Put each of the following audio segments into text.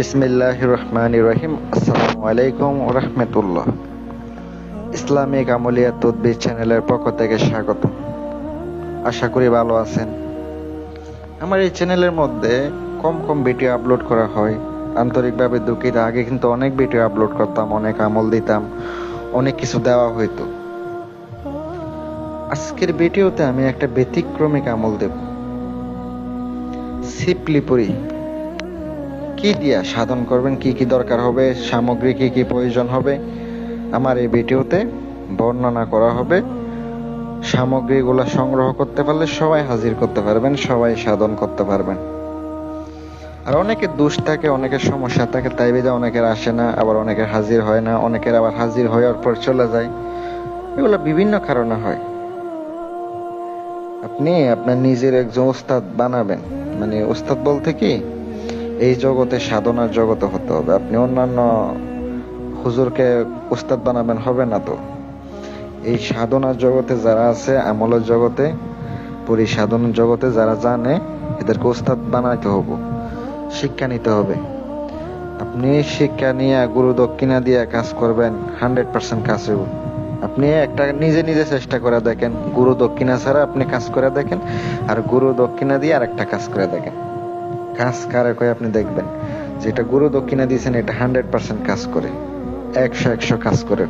বিসমিল্লাহ রহমান রহিম আসসালামু আলাইকুম রহমতুল্লাহ ইসলামিক আমলিয়া তদবির চ্যানেলের পক্ষ থেকে স্বাগত। আশা করি ভালো আছেন। আমার এই চ্যানেলের মধ্যে কম কম ভিডিও আপলোড করা হয়। আন্তরিকভাবে দুঃখিত। আগে কিন্তু অনেক ভিডিও আপলোড করতাম, অনেক আমল দিতাম, অনেক কিছু দেওয়া হইতো। আজকের ভিডিওতে আমি একটা ব্যতিক্রমিক আমল দেব। সিপলিপুরি কি দিয়া সাধন করবেন? কি কি দরকার হবে? সামগ্রী কি কি প্রয়োজন হবে? আমার এই ভিডিওতে বর্ণনা করা হবে। সামগ্রীগুলো সংগ্রহ করতে পারলে সবাই হাজির করতে পারবেন, সবাই সাধন করতে পারবেন। আর অনেকে দোষ থাকে, অনেকের সমস্যা থাকে, তাই বিধে অনেকের আসে না, আবার অনেকের হাজির হয় না, অনেকের আবার হাজির হওয়ার পর চলে যায়। এগুলো বিভিন্ন কারণে হয়। আপনি আপনার নিজের একজন ওস্তাদ বানাবেন। মানে ওস্তাদ বলতে কি? এই জগতে সাধনার জগতে হতে হবে। আপনি অন্যান্য হুজুরকে উস্তাদ বানাবেন, হবে না তো? এই সাধনার জগতে যারা আছে, আমলের জগতে, পরিসাধনার জগতে যারা জানে, এদেরকে উস্তাদ বানাইতে হবে, শিক্ষা নিতে হবে। আপনি শিক্ষা নিয়ে গুরু দক্ষিণা দিয়ে কাজ করবেন হান্ড্রেড পার্সেন্ট কাজ হইব। আপনি একটা নিজে নিজে চেষ্টা করে দেখেন, গুরু দক্ষিণা ছাড়া আপনি কাজ করে দেখেন, আর গুরু দক্ষিণা দিয়ে আরেকটা কাজ করে দেখেন। কাজ কারে কয়ে আপনি দেখবেন। যেটা গুরু দক্ষিণা দিয়েছেন, এটা হান্ড্রেড পার্সেন্ট কাজ করে। একশো একশো কাজ করে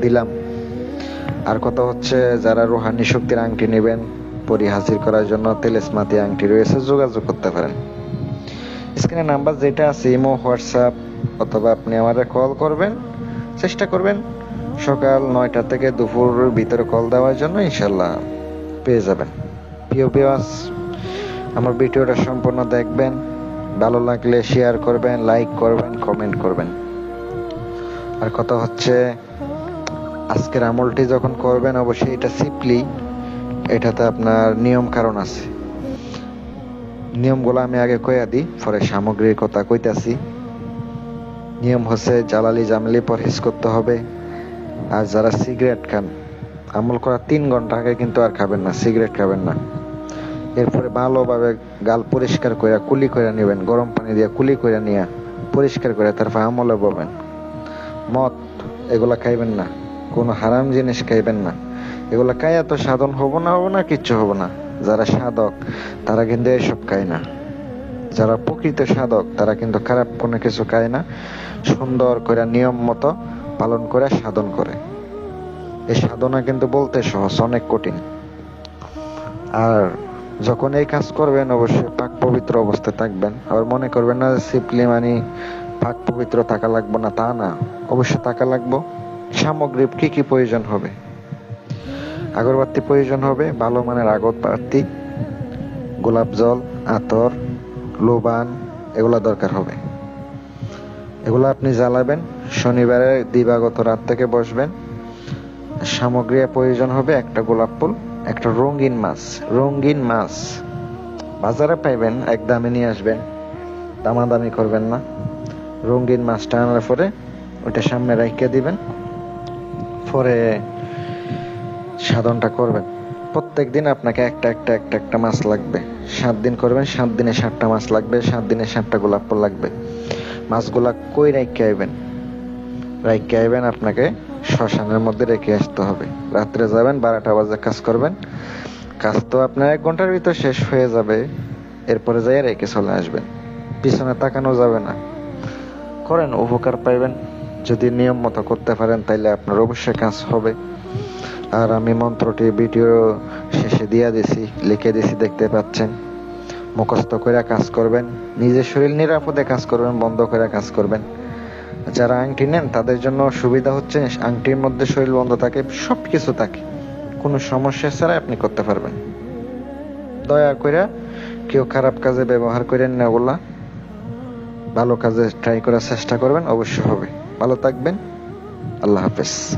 দিলাম। আর কথা হচ্ছে, যারা রোহানি শক্তির আংটি নেবেন, পরি হাজির করার জন্য তেলেসমাতি আংটি রয়েছে, যোগাযোগ করতে পারেন। স্ক্রিনে নাম্বার যেটা আছে, ইমো, হোয়াটসঅ্যাপ, অথবা আপনি আমাদের কল করবেন, চেষ্টা করবেন সকাল নয়টা থেকে দুপুরের ভিতরে কল দেওয়ার জন্য ইনশাল্লাহ পেয়ে যাবেন। প্রিয় বিওয়াস আমার ভিডিওটা সম্পূর্ণ দেখবেন। ভালো লাগলে শেয়ার করবেন লাইক করবেন কমেন্ট করবেন। আর কথা হচ্ছে, আজকের আমলটি যখন করবেন, অবশ্যই এটা সিম্পলি এটাতে আপনার নিয়ম কারণ আছে। নিয়মগুলো আমি আগে কইয়া দিই, পরে সামগ্রীর কথা কইতাছি। নিয়ম হচ্ছে জালালি জামেলি পরহেজ করতে হবে। আর যারা সিগারেট খান, আমল করার তিন ঘণ্টা আগে কিন্তু আর খাবেন না সিগারেট খাবেন না। এরপরে ভালোভাবে গাল পরিষ্কার করে কুলি করে নেবেন, গরম পানি দিয়ে কুলি করে নিয়ে পরিষ্কার করে তারপর আমলে বলবেন, মদ, এগুলা খাইবেন না, কোনো হারাম জিনিস খাইবেন না। এগুলা খাইয়া তো সাধন হব না হব না, কিচ্ছু হব না। যারা সাধক, তারা কিন্তু এসব খায় না। যারা প্রকৃত সাধক, তারা কিন্তু খারাপ কোনো কিছু খায় না। সুন্দর করে নিয়ম মতো পালন করে সাধন করে। এই সাধনা কিন্তু বলতে সহজ, অনেক কঠিন। আর যখন এই কাজ করবেন, অবশ্যই পাক পবিত্র অবস্থায় থাকবেন। আবার মনে করবেন না সিপলি মানে পাক পবিত্র থাকা লাগবো না, তা না। অবশ্যই থাকা লাগবো। সামগ্রী কি কি প্রয়োজন হবে? আগরবাতি প্রয়োজন হবে, ভালো মানের আগরবাতি, গোলাপ জল, আতর, লোবান, এগুলা দরকার হবে। এগুলো আপনি জ্বালাবেন শনিবারে দিবাগত রাত থেকে বসবেন। সামগ্রী প্রয়োজন হবে একটা গোলাপ ফুল একটা রঙিন মাছ রঙিন মাছ। বাজারে পাইবেন এক দামে নিয়ে আসবেন। দামাদামি করবেন না। রঙিন মাছটা আনার পরে ওইটা সামনে রাখিয়ে দিবেন। পরে সাধনটা করবেন। প্রত্যেক দিন আপনাকে একটা একটা একটা একটা মাছ লাগবে। সাত দিন করবেন, সাত দিনে সাতটা মাছ লাগবে, সাত দিনে সাতটা গোলাপ ফুল লাগবে। মাছগুলা কই রাখতে আইবেন? রাখতে আইবেন আপনাকে শ্মশানের মধ্যে রেখে আসতে হবে। রাত্রে যাবেন, বারোটা বাজে কাজ করবেন। কাজ তো আপনার এক ঘণ্টার ভিতর শেষ হয়ে যাবে। এরপরে যাই রেখে চলে আসবেন। পিছনে তাকানো যাবে না। করেন, উপকার পাইবেন। যদি নিয়ম মতো করতে পারেন, তাইলে আপনার অবশ্যই কাজ হবে। আর আমি মন্ত্রটি ভিডিও শেষে দিয়া দিছি, লিখে দিছি, দেখতে পাচ্ছেন। মুখস্থ করে কাজ করবেন। নিজের শরীর নিরাপদে কাজ করবেন, বন্ধ করে কাজ করবেন। যারা আংটি নেন, তাদের জন্য সুবিধা হচ্ছে, আংটির মধ্যে শরীর বন্ধ থাকে সব কিছু থাকে। কোনো সমস্যা ছাড়াই আপনি করতে পারবেন। দয়া করে কেউ খারাপ কাজে ব্যবহার করেন না ওগুলা ভালো কাজে ট্রাই করার চেষ্টা করবেন অবশ্য হবে। ভালো থাকবেন। আল্লাহ হাফেজ।